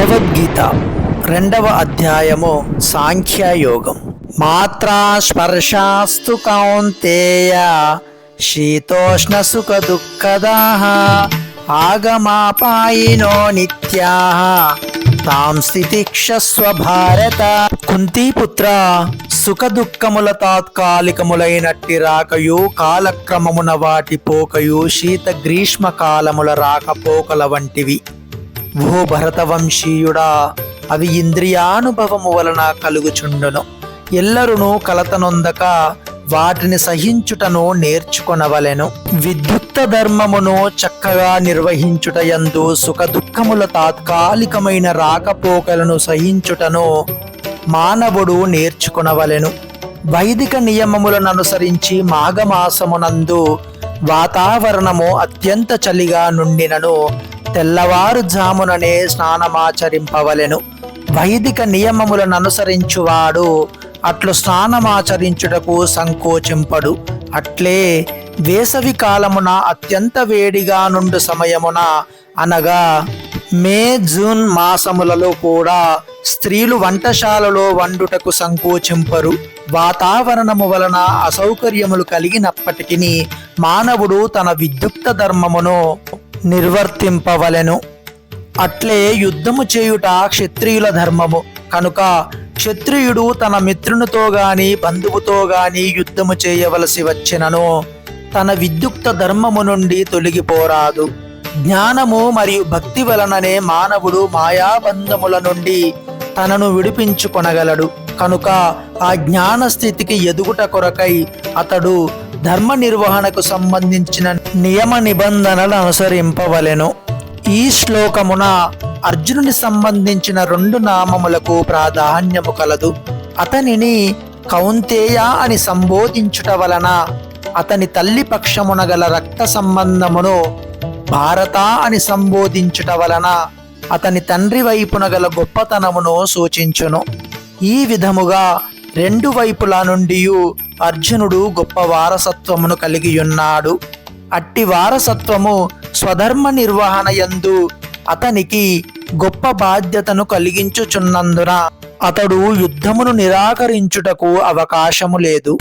భగవద్గీత రెండవ అధ్యాయము సాంఖ్యయోగం. మాత్రా స్పర్శాస్తు కౌంతేయ శీతోష్ణ సుఖ దుఃఖదాహ ఆగమాపాయినో నిత్యా తాం స్థితిక్షస్వ భారత కుంతీపుత్ర సుఖ దుఃఖముల తాత్కాలికములైనట్టి రాకయు కాలక్రమమున వాటి పోకయు శీత గ్రీష్మ కాలముల రాకపోకల వంటివి. ఓ భరతవంశీయుడా అవి ఇంద్రియానుభవము వలన కలుగుచుండును. ఎల్లరును కలతనొందక వాటిని సహించుటను నేర్చుకొనవలెను. విద్యుక్త ధర్మమును చక్కగా నిర్వహించుట యందు సుఖ దుఃఖముల తాత్కాలికమైన రాకపోకలను సహించుటను మానవుడు నేర్చుకొనవలెను. వైదిక నియమములను అనుసరించి మాఘమాసమునందు వాతావరణము అత్యంత చలిగా నుండినను తెల్లవారుజాముననే స్నానమాచరింపవలెను. వైదిక నియమములను అనుసరించువాడు అట్లు స్నానమాచరించుటకు సంకోచింపడు. అట్లే వేసవి కాలమున అత్యంత వేడిగా నుండు సమయమున అనగా మే జూన్ మాసములలో కూడా స్త్రీలు వంటశాలలో వండుటకు సంకోచింపరు. వాతావరణము వలన అసౌకర్యములు కలిగినప్పటికీ మానవుడు తన విద్యుక్త ధర్మమును నిర్వర్తింపవలెను. అట్లే యుద్ధము చేయుట క్షత్రియుల ధర్మము. కనుక క్షత్రియుడు తన మిత్రునితో గాని బంధువుతో గాని యుద్ధము చేయవలసి వచ్చినను. తన విద్యుక్త ధర్మము నుండి తొలగిపోరాదు. జ్ఞానము మరియు భక్తి వలననే మానవుడు మాయాబంధముల నుండి తనను విడిపించుకొనగలడు. కనుక ఆ జ్ఞాన స్థితికి ఎదుగుట కొరకై అతడు ధర్మ నిర్వహణకు సంబంధించిన నియమ నిబంధనలు అనుసరింపవలెను. ఈ శ్లోకమున అర్జునుని సంబంధించిన రెండు నామములకు ప్రాధాన్యము కలదు. అతనిని కౌంతేయ అని సంబోధించుట వలన అతని తల్లి పక్షమున గల రక్త సంబంధమును భారత అని సంబోధించుట వలన అతని తండ్రి వైపున గల గొప్పతనమును సూచించును. ఈ విధముగా రెండు వైపుల నుండి అర్జునుడు గొప్ప వారసత్వమును కలిగి ఉన్నాడు. అట్టి వారసత్వము స్వధర్మ నిర్వహణ యందు అతనికి గొప్ప బాధ్యతను కలిగించుచున్నందున అతడు యుద్ధమును నిరాకరించుటకు అవకాశము లేదు.